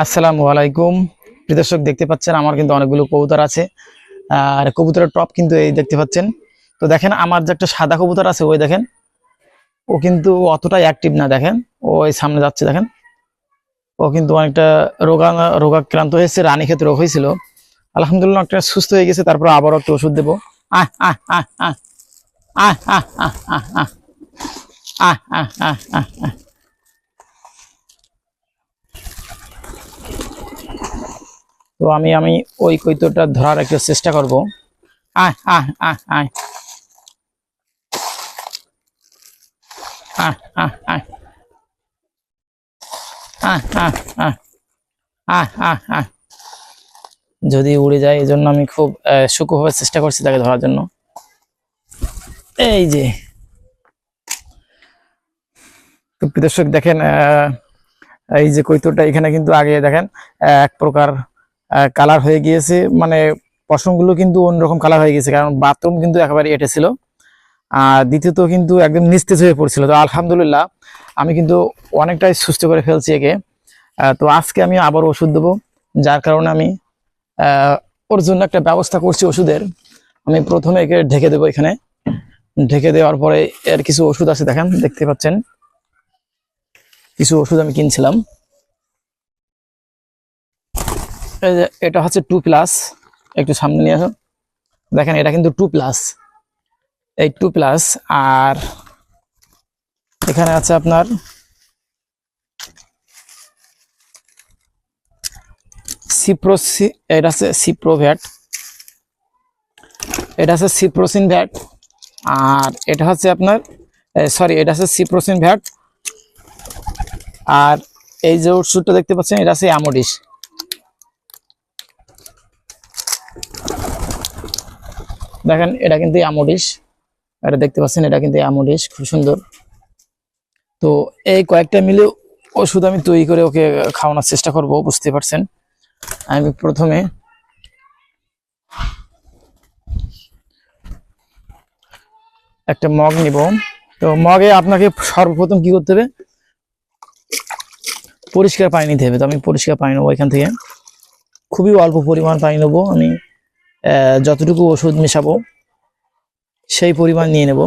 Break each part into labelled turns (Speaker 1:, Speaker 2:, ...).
Speaker 1: আসসালামু আলাইকুম দর্শক দেখতে পাচ্ছেন আমার কিন্তু অনেকগুলো কবুতর আছে আর কবুতরের টপ কিন্তু এই দেখতে পাচ্ছেন তো দেখেন আমার যে একটা সাদা কবুতর আছে ওই দেখেন ও কিন্তু অতটাই অ্যাক্টিভ না দেখেন ও এই সামনে যাচ্ছে দেখেন ও কিন্তু অনেকটা রোগা রোগাক্রান্ত হয়েছে রানী ক্ষেত্রে রোগ হয়েছিল আলহামদুলিল্লাহ অনেকটা সুস্থ হয়ে গেছে তারপর আবারও একটা ওষুধ দেবো আহ আহ আহ আহ আহ আহ আহ আহ আহ আহ আহ আহ তো আমি আমি ওই কৈতটা ধরার একটা চেষ্টা করব। আহ আহ আহ আহ যদি উড়ে যায়, এই জন্য আমি খুব সুকুভাবে চেষ্টা করছি তাকে ধরার জন্য। এই যে। তো দর্শক, দেখেন এই যে কৈতটা এখানে কিন্তু আগে দেখেন এক প্রকার কালার হয়ে গিয়েছে। মানে পশমগুলো কিন্তু অন্যরকম কালার হয়ে গেছে কারণ বাথরুম কিন্তু একেবারে এটে ছিল। আর দ্বিতীয়ত কিন্তু একদম নিস্তেজ হয়ে পড়ছিল। তো আলহামদুলিল্লাহ, আমি কিন্তু অনেকটাই সুস্থ করে ফেলছি একে। তো আজকে আমি আবার ওষুধ দেবো, যার কারণে আমি ওর জন্য একটা ব্যবস্থা করছি ওষুধের। আমি প্রথমে একে ঢেকে দেবো এখানে। ঢেকে দেওয়ার পরে এর কিছু ওষুধ আছে, দেখেন, দেখতে পাচ্ছেন। কিছু ওষুধ আমি কিনছিলাম। এটা হচ্ছে টু প্লাস একটু সামনে নিয়ে আসো। দেখেন, এটা কিন্তু টু প্লাস এই টু প্লাস আর এখানে আছে আপনার সিপ্রোসি এটা আছে সিপ্রোভ্যাট এটা আছে সিপ্রোসিন ভ্যাট আর এটা হচ্ছে আপনার সরি এটা আছে সিপ্রোসিন ভ্যাট আর এই যে ওষুধটা দেখতে পাচ্ছেন, এটা আছে অ্যামোডিস দেখেন, এটা কিন্তু অ্যামোডিস এটা দেখতে পাচ্ছেন, এটা কিন্তু অ্যামোডিস খুব সুন্দর। তো এই কয়েকটা মিলে ওষুধ আমি তৈরি করে ওকে খাওয়ানোর চেষ্টা করব, বুঝতে পারছেন? আমি প্রথমে একটা মগ নিব। তো মগে আপনাকে সর্বপ্রথম কি করতে হবে? পরিষ্কার পানি নিতে হবে। তো আমি পরিষ্কার পানি নেব এখান থেকে। খুবই অল্প পরিমাণ পানি নেব আমি। যতটুকু ওষুধ মেশাবো, সেই পরিমাণ নিয়ে নেব।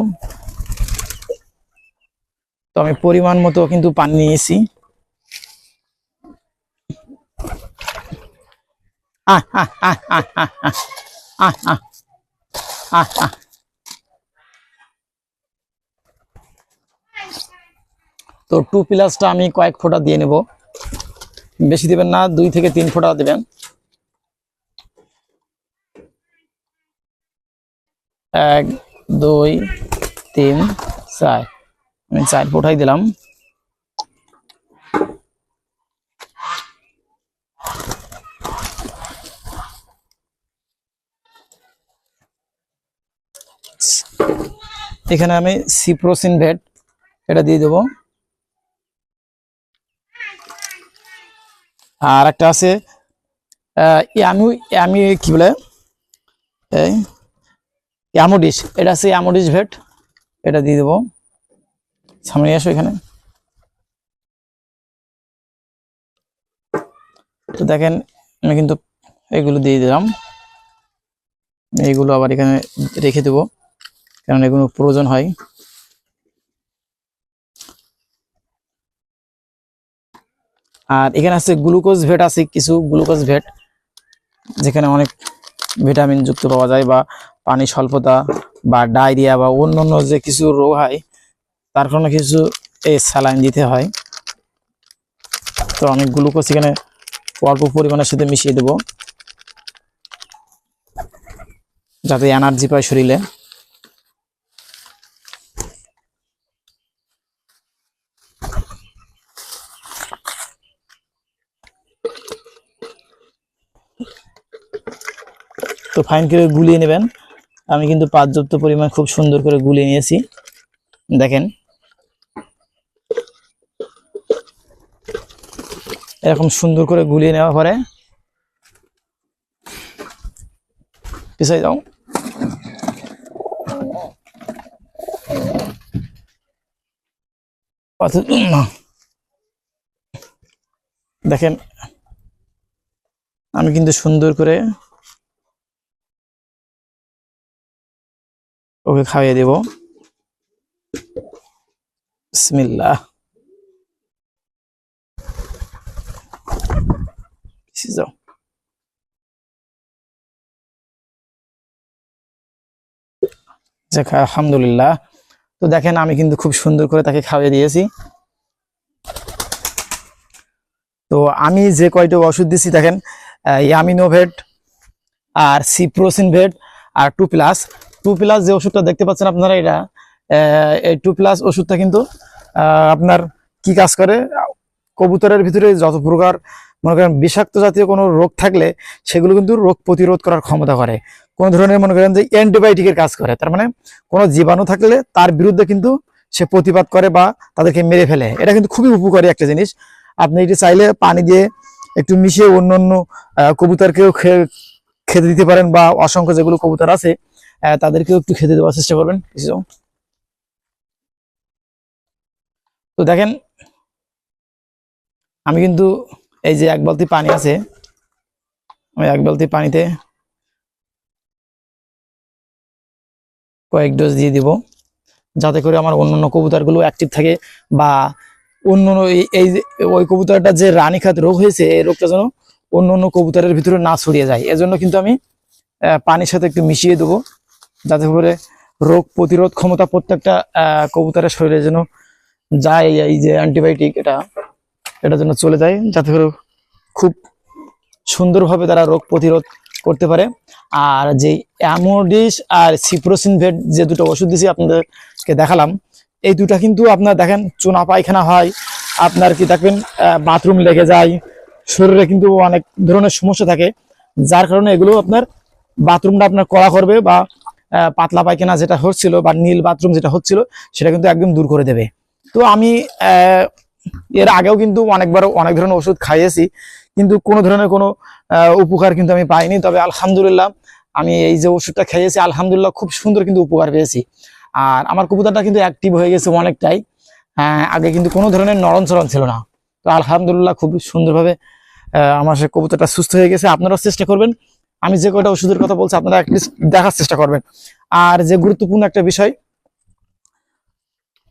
Speaker 1: তো আমি পরিমাণ মতো কিন্তু পানি নিয়েছি। তো টু পিলাসটা আমি কয়েক ফোঁটা দিয়ে নেব। বেশি দেবেন না, দুই থেকে তিন ফোঁটা দেবেন। এক, দুই, তিন, চার। আমি চার ফোঁটাই দিলাম। এখানে আমি সিপ্রোসিন ভেট এটা দিয়ে দেবো। আর একটা আছে ইয়ামু ইয়ামি কি বলে, এই অ্যামোডিস এটা আছে অ্যামোডিস ভেট, এটা দিয়ে দেবো। সামনে আসো এখানে। তো দেখেন, আমি কিন্তু এগুলো দিয়ে দিলাম। এইগুলো আবার এখানে রেখে দেবো কারণ এগুলো প্রয়োজন হয়। আর এখানে আছে গ্লুকোজ ভেট, আছে কিছু গ্লুকোজ ভেট, যেখানে অনেক ভিটামিন যুক্ত পাওয়া যায় বা পানি স্বল্পতা বা ডায়রিয়া বা অন্য অন্য যে কিছু রোগ হয়, তার কারণে কিছু এই স্যালাইন দিতে হয়। তো আমি গ্লুকোজ এখানে অল্প পরিমাণের সাথে মিশিয়ে দেব। যাতে এনার্জি পায় শরীরে। তো ফাইন করে গুলিয়ে নেবেন। আমি কিন্তু পর্যাপ্ত পরিমাণ খুব সুন্দর করে গুলিয়ে নিয়েছি। দেখেন। এরকম সুন্দর করে গুলিয়ে নেওয়ার পরে পিছাই যাও দেখেন, আমি কিন্তু সুন্দর করে ওকে খাইয়ে দেব। বিসমিল্লাহ। পিছিয়ে যাও আলহামদুলিল্লাহ। তো দেখেন, আমি কিন্তু খুব সুন্দর করে তাকে খাইয়ে দিয়েছি। তো আমি যে কয়টা ওষুধ দিছি, দেখেন ইয়ামিনোভেট আর সিপ্রোসিন ভেট আর টু প্লাস। টু প্লাস যে ওষুধটা দেখতে পাচ্ছেন আপনারা এটা এই টু প্লাস ওষুধটা কিন্তু আপনার কি কাজ করে? কবুতরের ভিতরে যত প্রকার, মনে করেন বিষাক্ত জাতীয় কোনো রোগ থাকলে সেগুলো কিন্তু রোগ প্রতিরোধ করার ক্ষমতা করে। কোন ধরনের মনে করেন যে অ্যান্টিবায়োটিকের কাজ করে। তার মানে কোনো জীবাণু থাকলে তার বিরুদ্ধে কিন্তু সে প্রতিবাদ করে বা তাদেরকে মেরে ফেলে। এটা কিন্তু খুবই উপকারী একটা জিনিস। আপনি এটি চাইলে পানি দিয়ে একটু মিশিয়ে অন্য অন্য কবুতরকেও খেতে দিতে পারেন বা অসংখ্য যেগুলো কবুতর আছে তাদেরকেও একটু খেতে দেওয়ার চেষ্টা করবেন, কিছু। তো দেখেন, আমি কিন্তু এই যে এক বালতি পানি আছে আমি এক বালতি পানিতে কয়েক ডোজ দিয়ে দিব, যাতে করে আমার অন্যান্য কবুতরগুলো অ্যাক্টিভ থাকে বা অন্য অন্য এই- ওই কবুতরটা যে রানীখাত রোগ হয়েছে, এই রোগটা যেন অন্য অন্য কবুতরের ভিতরে না ছড়িয়ে যায়। এজন্য কিন্তু আমি পানির সাথে একটু মিশিয়ে দেবো। যাতে করে রোগ প্রতিরোধ ক্ষমতা প্রত্যেকটা কবুতরের শরীরে যেন যায় এই- যে অ্যান্টিবায়োটিক এটা এটা যেন চলে যায়, যাতে করে খুব সুন্দরভাবে তারা রোগ প্রতিরোধ করতে পারে। আর যে অ্যামোডিস আর সিপ্রোসিন ভেট যে দুটো ওষুধ দিয়েছি আপনাদেরকে দেখালাম, এই দুটা কিন্তু আপনার দেখেন চুনা পায়খানা হয়, আপনার কি দেখবেন বাথরুম লেগে যায়, শরীরে কিন্তু অনেক ধরনের সমস্যা থাকে, যার কারণে এগুলো আপনার বাথরুমটা আপনার কড়া করবে বা পাতলা পায়খানা যেটা হচ্ছিল বা নীল বাথরুম যেটা হচ্ছিল সেটা কিন্তু একদম দূর করে দেবে। তো আমি এর আগেও কিন্তু অনেকবার অনেক ধরনের ওষুধ খাইয়েছি কিন্তু কোনো ধরনের কোনো উপকার কিন্তু আমি পাইনি। তবে আলহামদুলিল্লাহ আমি এই যে ওষুধটা খেয়েছি আলহামদুলিল্লাহ খুব সুন্দর কিন্তু উপকার পেয়েছি। আর আমার কবুতরটা কিন্তু অ্যাক্টিভ হয়ে গেছে অনেকটাই। আহ, আগে কিন্তু কোনো ধরনের নরম চরণ ছিল না। তো আলহামদুলিল্লাহ খুব সুন্দরভাবে আমার সে কবুতরটা সুস্থ হয়ে গেছে। আপনারাও চেষ্টা করবেন আমি যে কয়টা ওষুধের কথা বলছি, আপনারা অ্যাটলিস্ট দেখার চেষ্টা করবেন। আর যে গুরুত্বপূর্ণ একটা বিষয়,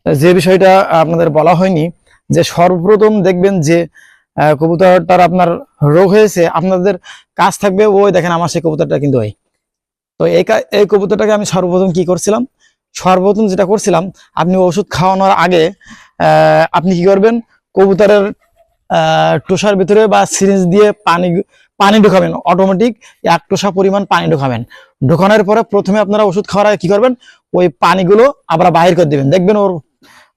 Speaker 1: যে বিষয়টা আপনাদের বলা হয়নি, যে সর্বপ্রথম দেখবেন যে কবুতরটার আপনার রোগ হয়েছে, আপনাদের কাজ থাকবে, ওই দেখেন আমার সেই কবুতরটা কিন্তু ওই। তো এই এই কবুতরটাকে আমি সর্বপ্রথম কি করছিলাম? সর্বপ্রথম যেটা করছিলাম, আপনি ওষুধ খাওয়ানোর আগে আপনি কি করবেন? কবুতরের টোসার ভিতরে বা সিরিঞ্জ দিয়ে পানি পানি ঢোকাবেন। অটোমেটিক এক টোসা পরিমাণ পানি ঢোকাবেন। ঢোকানোর পরে প্রথমে আপনারা ওষুধ খাওয়ার আগে কি করবেন? ওই পানিগুলো আবার বাহির করে দিবেন। দেখবেন ওর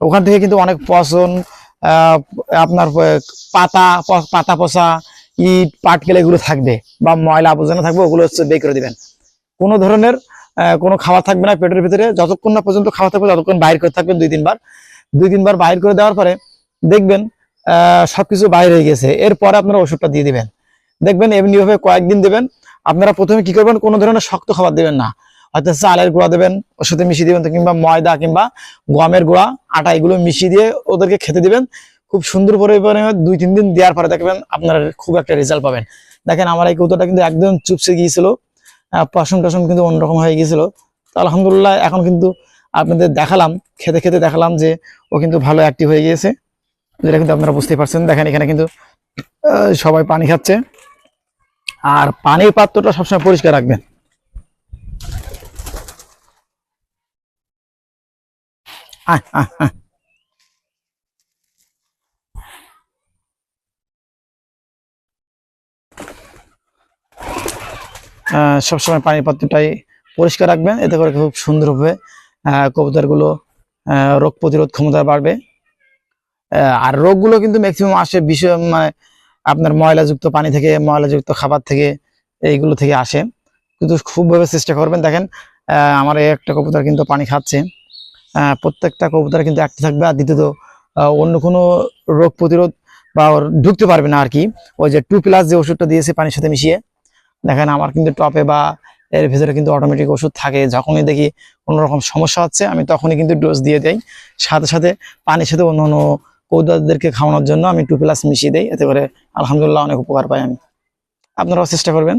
Speaker 1: ওখান থেকে কিন্তু অনেক পচন আপনার পাতা পাতা পচা, ইট, পাটকেল এগুলো থাকবে বা ময়লা আবর্জনা থাকবে, ওগুলো হচ্ছে বের করে দিবেন। কোনো ধরনের কোনো খাবার থাকবে না পেটের ভিতরে। যতক্ষণ না পর্যন্ত খাওয়া থাকবে, ততক্ষণ বাইর করে থাকবেন দুই তিনবার। দুই তিনবার বাইর করে দেওয়ার পরে দেখবেন সবকিছু বাইরে হয়ে গেছে। এরপরে আপনারা ওষুধটা দিয়ে দিবেন। দেখবেন এমনি ভাবে কয়েকদিন দেবেন আপনারা প্রথমে কি করবেন কোনো ধরনের শক্ত খাবার দেবেন না। হয়তো চালের গুঁড়া দেবেন ওর সাথে মিশিয়ে দেবেন কিংবা ময়দা কিংবা গমের গুঁড়া আটা এগুলো মিশিয়ে দিয়ে ওদেরকে খেতে দিবেন। খুব সুন্দর পরিমাণে দুই তিন দিন দেওয়ার পরে দেখবেন আপনারা খুব একটা রেজাল্ট পাবেন। দেখেন আমার এই কৌতোটা কিন্তু একদম চুপসে গিয়েছিল আহ, পশম টসম কিন্তু অন্যরকম হয়ে গিয়েছিল। তো আলহামদুলিল্লাহ এখন কিন্তু আপনাদের দেখালাম খেতে খেতে দেখালাম যে ও কিন্তু ভালো অ্যাক্টিভ হয়ে গিয়েছে। যেটা কিন্তু আপনারা বুঝতেই পারছেন। দেখেন এখানে কিন্তু সবাই পানি খাচ্ছে। আর পানির পাত্রটা সবসময় পরিষ্কার রাখবেন। সবসময় পানির পাত্রটাই পরিষ্কার রাখবেন, এতে করে খুব সুন্দরভাবে কবুতরগুলো রোগ প্রতিরোধ ক্ষমতা বাড়বে। আর রোগগুলো কিন্তু ম্যাক্সিমাম আসে বিষয় মানে আপনার ময়লাযুক্ত পানি থেকে, ময়লাযুক্ত খাবার থেকে এইগুলো থেকে আসে। কিন্তু খুবভাবে চেষ্টা করবেন, দেখেন আমার এই একটা কবুতর কিন্তু পানি খাচ্ছে। প্রত্যেকটা কবুতর কিন্তু একটা থাকবে আর দ্বিতীয়ত অন্য কোনো রোগ প্রতিরোধ বা ওর ঢুকতে পারবে না আর কি। ওই যে টু প্লাস যে ওষুধটা দিয়েছে পানির সাথে মিশিয়ে, দেখেন, আমার কিন্তু টপে বা এর ভেতরে কিন্তু অটোমেটিক ওষুধ থাকে। যখনই দেখি কোনো রকম সমস্যা হচ্ছে, আমি তখনই কিন্তু ডোজ দিয়ে দেই। সাথে সাথে পানির সাথে অন্য অন্য কৌদারদেরকে খাওয়ানোর জন্য আমি টু প্লাস মিশিয়ে দিই, এতে করে আলহামদুলিল্লাহ অনেক উপকার পাই আমি। আপনারাও চেষ্টা করবেন।